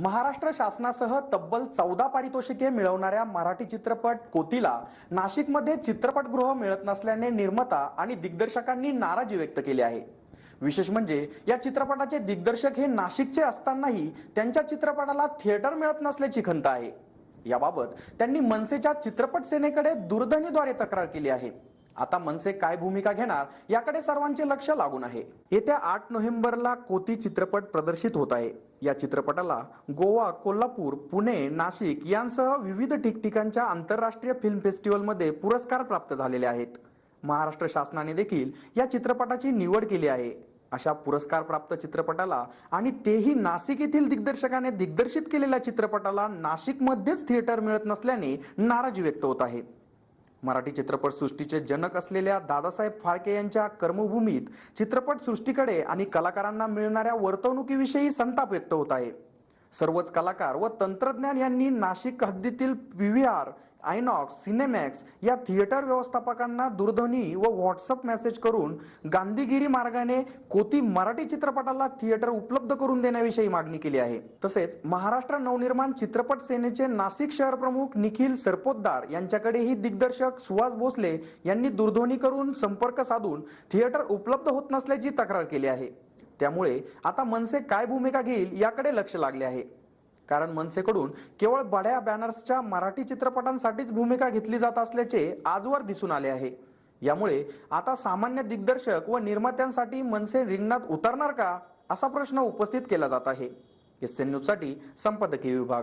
महाराष्ट्र शासनासह तब्बल चौदा पारितोषिके मिळवणाऱ्या मराठी चित्रपट कोतीला नाशिकमध्ये चित्रपटगृह मिळत नसल्याने निर्माता आणि दिग्दर्शकांनी नाराजी व्यक्त केली आहे. विशेष म्हणजे या चित्रपटाचे दिग्दर्शक हे नाशिकचे असतानाही त्यांच्या चित्रपटाला थिएटर मिळत नसल्याची खंत आहे. याबाबत त्यांनी मनसेच्या चित्रपट सेनेकडे दूरध्वनीद्वारे तक्रार केली आहे. आता मनसे काय भूमिका घेणार याकडे सर्वांचे लक्ष लागून आहे. येत्या आठ नोव्हेंबरला कोती चित्रपट प्रदर्शित होत आहे. या चित्रपटाला गोवा कोल्हापूर पुणे नाशिक यांसह विविध ठिकठिकाणच्या आंतरराष्ट्रीय फिल्म फेस्टिवलमध्ये पुरस्कार प्राप्त झालेले आहेत. महाराष्ट्र शासनाने देखील या चित्रपटाची निवड केली आहे. अशा पुरस्कार प्राप्त चित्रपटाला आणि तेही नाशिक येथील दिग्दर्शकाने दिग्दर्शित केलेल्या चित्रपटाला नाशिकमध्येच थिएटर मिळत नसल्याने नाराजी व्यक्त होत आहे. मराठी चित्रपट सृष्टीचे जनक असलेल्या दादासाहेब फाळके यांच्या कर्मभूमीत चित्रपट सृष्टीकडे आणि कलाकारांना मिळणाऱ्या वर्तवणुकीविषयी संताप व्यक्त होत आहे. सर्वच कलाकार व तंत्रज्ञान यांनी नाशिक हद्दीतील P V R Inox Cinemax या थिएटर व्यवस्थापकांना दूरध्वनी व व्हॉट्सअप मेसेज करून गांधीगिरी मार्गाने कोती मराठी चित्रपटाला थिएटर उपलब्ध करून देण्याविषयी मागणी केली आहे. तसेच महाराष्ट्र नवनिर्माण चित्रपट सेनेचे नाशिक शहर प्रमुख निखिल सरपोतदार यांच्याकडेही दिग्दर्शक सुहास भोसले यांनी दूरध्वनी करून संपर्क साधून थिएटर उपलब्ध होत नसल्याची तक्रार केली आहे. त्यामुळे आता मनसे काय भूमिका घेईल याकडे लक्ष लागले आहे. कारण मनसेकडून केवळ बड्या बॅनर्सच्या मराठी चित्रपटांसाठीच भूमिका घेतली जात असल्याचे आजवर दिसून आले आहे. यामुळे आता सामान्य दिग्दर्शक व निर्मात्यांसाठी मनसे रिंगणात उतरणार का असा प्रश्न उपस्थित केला जात आहे. एस एन न्यूजसाठी संपादकीय विभाग.